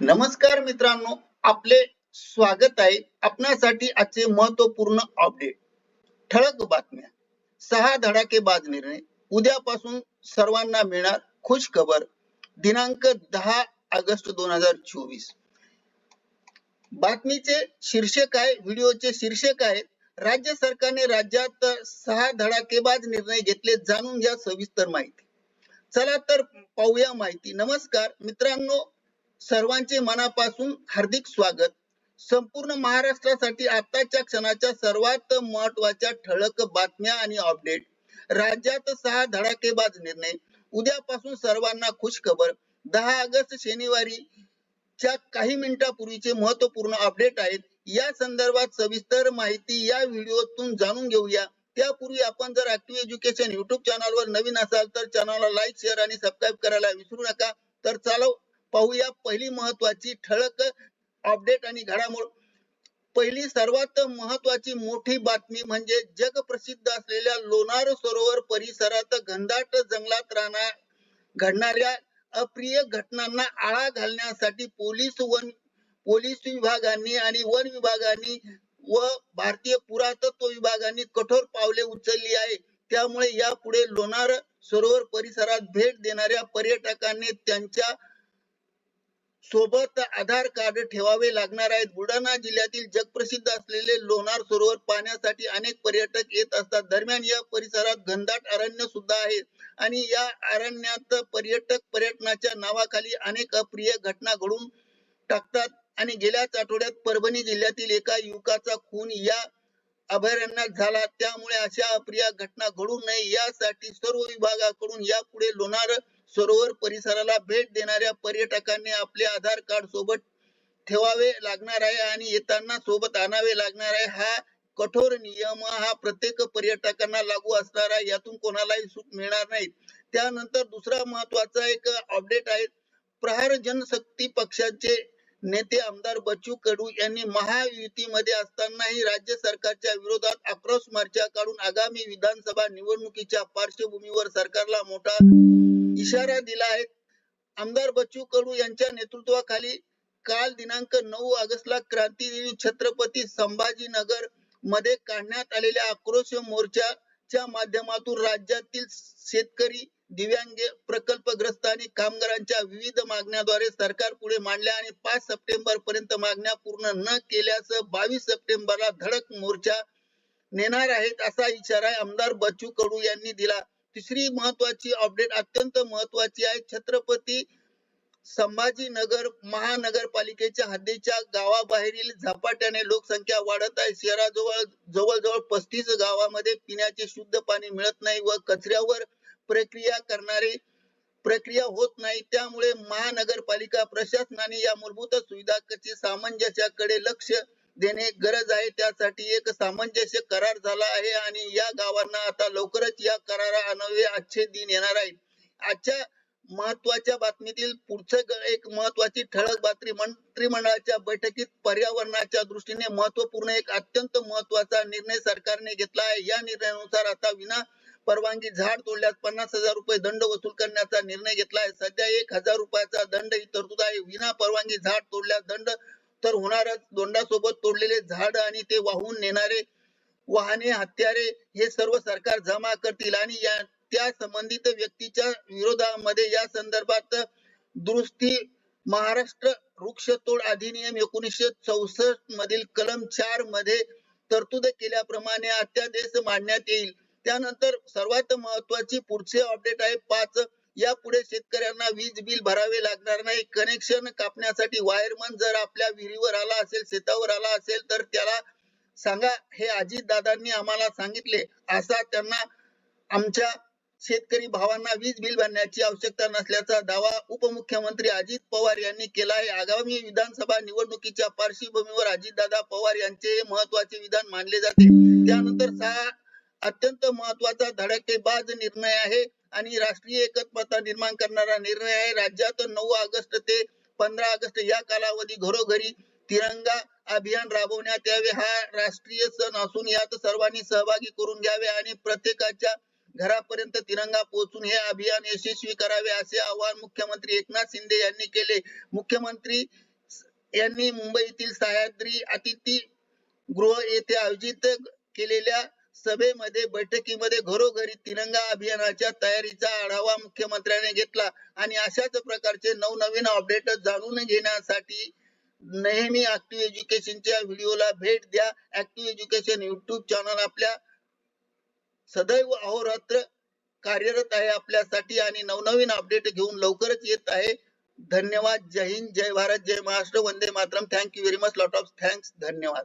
नमस्कार मित्रांनो आपले स्वागत आहे आपणासाठी आजचे महत्त्वपूर्ण अपडेट ठळक बातम्या. सहा धडाकेबाज निर्णय. उद्यापासून सर्वांना मिळणार खुश खबर दिनांक दहा ऑगस्ट दोन हजार चोवीस. बातमीचे शीर्षक आहे व्हिडिओचे शीर्षक आहे राज्य सरकारने राज्यात सहा धडाकेबाज निर्णय घेतले जाणून घ्या सविस्तर माहिती. चला तर पाहूया माहिती. नमस्कार मित्रांनो सर्वांचे मनापासून हार्दिक स्वागत. संपूर्ण महाराष्ट्रासाठी आताच्या क्षणाच्या सर्वात महत्त्वाच्या ठळक बातम्या आणि अपडेट राज्यात सहा धडाकेबाज निर्णय. उद्यापासून सर्वांना खुश खबर दहा ऑगस्ट शनिवारी च्या काही मिनिटापूर्वीचे महत्त्वपूर्ण अपडेट आहेत. या संदर्भात सविस्तर माहिती या व्हिडिओतून जाणून घेऊया. त्यापूर्वी आपण जर ऍक्टिव्ह एज्युकेशन युट्यूब चॅनलवर नवीन असाल तर चॅनलला लाईक शेअर आणि सबस्क्राईब करायला विसरू नका. तर चालव पाहूया. पहिली महत्वाची ठळक अपडेट आणि घडामोड. पहिली सर्वात महत्वाची मोठी बातमी म्हणजे जगप्रसिद्ध असलेल्या लोणार सरोवर परिसरात घनदाट जंगलात राहणार घडणाऱ्या अप्रिय घटनांना आळा घालण्यासाठी पोलीस वन पोलीस विभागांनी आणि वन विभागांनी व भारतीय पुरातत्व विभागांनी कठोर पावले उचलली आहे. त्यामुळे यापुढे लोणार सरोवर परिसरात भेट देणाऱ्या पर्यटकांनी त्यांच्या सोबत आधार कार्ड ठेवावे लागणार आहेत. बुलढाणा जिल्ह्यातील जगप्रसिद्ध असलेले लोणार सरोवर पाहण्यासाठी अनेक पर्यटक येत असतात. दरम्यान या परिसरात घनदाट अरण्य सुद्धा आहे आणि या अरण्यात पर्यटक पर्यटनाच्या नावाखाली अनेक अप्रिय घटना घडून टाकतात आणि गेल्याच आठवड्यात परभणी जिल्ह्यातील एका युवकाचा खून या अभयारण्यात झाला. त्यामुळे अशा अप्रिय घटना घडू नये. यासाठी सर्व विभागाकडून यापुढे लोणार सरोवर परिसराला भेट देणाऱ्या पर्यटकांनी आपले आधार कार्ड सोबत ठेवावे लागणार आहे आणि येताना सोबत आणावे लागणार आहे. हा कठोर नियम हा प्रत्येक पर्यटकांना लागू असणार आहे. यातून कोणालाही सूट मिळणार नाही. त्यानंतर दुसरा महत्त्वाचा एक अपडेट आहे. प्रहार जनशक्ती पक्षाचे नेते आमदार बच्चू कडू यांनी महायुतीमध्ये असतानाही राज्य सरकारच्या विरोधात आक्रोश मोर्चा काढून आगामी विधानसभा निवडणुकीच्या पार्श्वभूमीवर सरकारला मोठा इशारा दिला आहे. आमदार बच्चू कडू यांच्या नेतृत्वाखाली काल दिनांक नऊ ऑगस्टला क्रांतीदिनी छत्रपती संभाजीनगरमध्ये काढण्यात आलेल्या आक्रोश मोर्चाच्या माध्यमातून राज्यातील शेतकरी दिव्यांग प्रकल्पग्रस्त आणि कामगारांच्या विविध मागण्याद्वारे सरकार पुढे मांडल्या आणि पाच सप्टेंबर पर्यंत मागण्या पूर्ण न केल्यास बावीस सप्टेंबरला धडक मोर्चा नेणार आहेत असा इशारा आमदार बच्चू कडू यांनी दिला. तिसरी महत्वाची अपडेट अत्यंत महत्वाची आहे. छत्रपती संभाजीनगर महानगरपालिकेच्या हद्दीच्या गावाबाहेरील झपाट्याने लोकसंख्या वाढत आहे. शहराजवळ जवळजवळ पस्तीस गावामध्ये पिण्याचे शुद्ध पाणी मिळत नाही व कचऱ्यावर प्रक्रिया करणारी प्रक्रिया होत नाही. त्यामुळे महानगरपालिका प्रशासनाने या मूलभूत सुविधाची सामंजस्याकडे लक्ष देणे गरज आहे. त्यासाठी एक सामंजस्य करार झाला आहे आणि या गावांना आता लवकरच या करारा अन्वये आजचे दिन येणार आहे आजच्या महत्त्वाच्या बातमीतील पुढचं एक महत्वाची ठळक बातमी मंत्रिमंडळाच्या बैठकीत पर्यावरणाच्या दृष्टीने महत्त्वपूर्ण एक अत्यंत महत्त्वाचा निर्णय सरकारने घेतला आहे. या निर्णयानुसार आता विना परवानगी झाड तोडल्यास पन्नास हजार रुपये दंड वसूल करण्याचा निर्णय घेतला आहे. सध्या एक हजार रुपयाचा दंड ही तरतूद आहे. विना परवानगी झाड तोडल्यास दंड तर होणारच दोंडासोबत तोडलेले झाड आणि ते वाहून नेणारे वाहने हत्यारे हे सर्व सरकार जमा करतील आणि या त्या संबंधित व्यक्तीच्या विरोधामध्ये या संदर्भात दुरुस्ती महाराष्ट्र वृक्षतोड अधिनियम एकोणीसशे चौसष्ट मधील कलम चारमध्ये तरतूद केल्याप्रमाणे अत्यादेश मांडण्यात येईल. त्यानंतर सर्वात महत्वाची पुढचे अपडेट आहे पाच यापुढे शेतकऱ्यांना वीज बिल भरावे लागणार नाही. कनेक्शन कापण्यासाठी वायरमन जर आपल्या विहिरीवर आला असेल शेतावर आला असेल तर त्याला सांगा. हे अजित दादांनी आम्हाला सांगितले. असा त्यांना आमच्या शेतकरी भावांना वीज बिल भरण्याची आवश्यकता नसल्याचा दावा उपमुख्यमंत्री अजित पवार यांनी केला आहे. आगामी विधानसभा निवडणुकीच्या पार्श्वभूमीवर अजितदादा पवार यांचे महत्त्वाचे विधान मानले जाते. त्यानंतर सहा अत्यंत महत्त्वाचा धडकेबाज निर्णय आहे. आणि राष्ट्रीय एकत्मता निर्माण करणारा निर्णय आहे. राज्यात नऊ ऑगस्ट ते पंधरा ऑगस्ट या कालावधी घरोघरी तिरंगा अभियान राबवण्यात यावे. हा राष्ट्रीय सण असून यात सर्वांनी सहभागी करून घ्यावे आणि प्रत्येकाच्या घरापर्यंत तिरंगा पोहोचून हे अभियान यशस्वी करावे असे आवाहन मुख्यमंत्री एकनाथ शिंदे यांनी केले. मुख्यमंत्री यांनी मुंबईतील सह्याद्री अतिथी गृह येथे आयोजित केलेल्या सभेमध्ये बैठकीमध्ये घरोघरी तिरंगा अभियानाच्या तयारीचा आढावा मुख्यमंत्र्यांनी घेतला. आणि अशाच प्रकारचे नवनवीन अपडेट जाणून घेण्यासाठी नेहमी ऍक्टिव्ह एज्युकेशनच्या व्हिडिओला भेट द्या. ऍक्टिव्ह एज्युकेशन युट्यूब चॅनल आपल्या सदैव अहोरात्र कार्यरत आहे आपल्यासाठी आणि नवनवीन अपडेट घेऊन लवकरच येत आहे. धन्यवाद. जय हिंद. जय भारत. जय Maharashtra. Vande Mataram. Thank you very much lot of thanks धन्यवाद.